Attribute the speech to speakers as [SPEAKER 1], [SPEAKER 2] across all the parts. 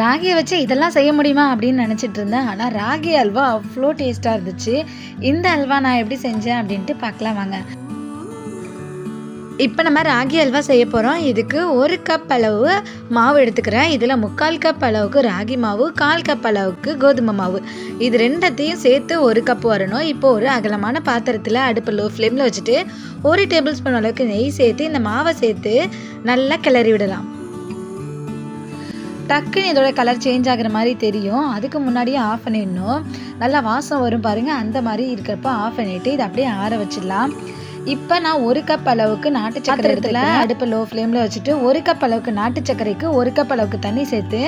[SPEAKER 1] ராகியை வச்சு இதெல்லாம் செய்ய முடியுமா அப்படின்னு நினச்சிட்டு இருந்தேன். ஆனால் ராகி அல்வா அவ்வளோ டேஸ்ட்டாக இருந்துச்சு. இந்த அல்வா நான் எப்படி செஞ்சேன் அப்படின்ட்டு பார்க்கலாம் வாங்க. இப்போ நம்ம ராகி அல்வா செய்ய போகிறோம் இதுக்கு ஒரு கப் அளவு மாவு எடுத்துக்கிறேன். இதில் முக்கால் கப் அளவுக்கு ராகி மாவு கால் கப் அளவுக்கு கோதுமை மாவு. இது ரெண்டத்தையும் சேர்த்து ஒரு கப் வரணும். இப்போ ஒரு அகலமான பாத்திரத்தில் அடுப்பு லோ ஃப்ளேமில் வச்சுட்டு ஒரு டேபிள் ஸ்பூன் அளவுக்கு நெய் சேர்த்து இந்த மாவை சேர்த்து நல்லா கிளறி விடலாம். டக்குன்னு இதோட கலர் சேஞ்ச் ஆகுற மாதிரி தெரியும். அதுக்கு முன்னாடியே ஆஃப் பண்ணிடணும். நல்லா வாசம் வரும் பாருங்கள் அந்த மாதிரி இருக்கிறப்ப ஆஃப் பண்ணிவிட்டு இதை அப்படியே ஆற வச்சிடலாம். இப்போ நான் ஒரு கப் அளவுக்கு நாட்டு சக்கரை இடத்துல அடுப்பை லோ ஃப்ளேமில் வச்சுட்டு ஒரு கப் அளவுக்கு நாட்டு சர்க்கரைக்கு ஒரு கப் அளவுக்கு தண்ணி சேர்த்து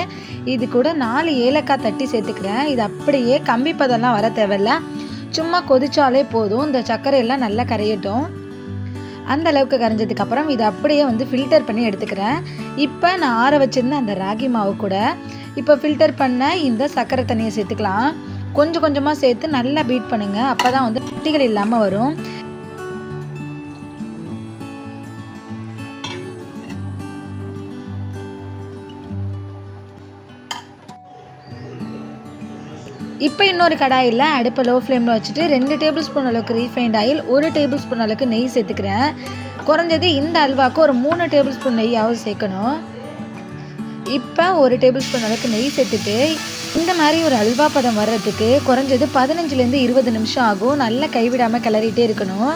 [SPEAKER 1] இது கூட நாலு ஏலக்காய் தட்டி சேர்த்துக்கிறேன். இது அப்படியே கம்பி பதம்லாம் வர தேவையில்ல. சும்மா கொதிச்சாலே போதும். இந்த சர்க்கரை எல்லாம் நல்லா கரையட்டும். அந்த அளவுக்கு கரைஞ்சதுக்கு அப்புறம் இதை அப்படியே வந்து ஃபில்டர் பண்ணி எடுத்துக்கிறேன். இப்போ நான் ஆற வச்சிருந்த அந்த ராகி மாவு கூட இப்போ ஃபில்டர் பண்ண இந்த சர்க்கரை தண்ணியை சேர்த்துக்கலாம். கொஞ்சம் கொஞ்சமாக சேர்த்து நல்லா பீட் பண்ணுங்கள் அப்போ தான் வந்து கட்டிகள் இல்லாமல் வரும். இப்போ இன்னொரு கடாயில் அடுப்பை லோ ஃப்ளேமில் வச்சுட்டு ரெண்டு டேபிள் ஸ்பூன் அளவுக்கு ரீஃபைண்ட் ஆயில் ஒரு டேபிள் ஸ்பூன் அளவுக்கு நெய் சேர்த்துக்கிறேன். குறைஞ்சது இந்த அல்வாவுக்கு ஒரு மூணு டேபிள் ஸ்பூன் நெய்யாவது சேர்க்கணும். இப்போ ஒரு டேபிள் ஸ்பூன் அளவுக்கு நெய் சேர்த்துட்டு இந்த மாதிரி ஒரு அல்வா பதம் வர்றதுக்கு குறைஞ்சது பதினஞ்சுலேருந்து இருபது நிமிஷம் ஆகும். நல்லா கைவிடாமல் கிளறிட்டே இருக்கணும்.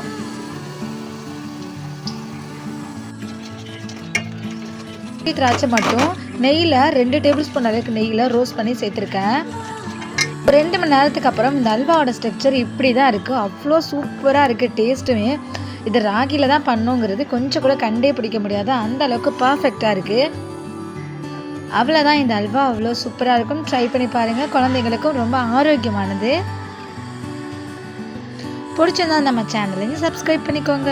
[SPEAKER 1] திராட்சை மட்டும் நெய்யில் ரெண்டு டேபிள் ஸ்பூன் அளவுக்கு நெய்யில் ரோஸ்ட் பண்ணி சேர்த்துருக்கேன். ஒரு ரெண்டு மணி நேரத்துக்கு அப்புறம் இந்த அல்வாவோட ஸ்ட்ரக்சர் இப்படி தான் இருக்குது அவ்வளோ சூப்பராக இருக்குது டேஸ்ட்டுமே இது ராகியில் தான் பண்ணுங்கிறது கொஞ்சம் கூட கண்டே பிடிக்க முடியாது. அந்த அளவுக்கு பர்ஃபெக்டாக இருக்குது அவ்வளோதான் இந்த அல்வா அவ்வளோ சூப்பராக இருக்கும். ட்ரை பண்ணி பாருங்கள் குழந்தைங்களுக்கும் ரொம்ப ஆரோக்கியமானது. பிடிச்சிருந்தா நம்ம சேனலையும் சப்ஸ்கிரைப் பண்ணிக்கோங்க.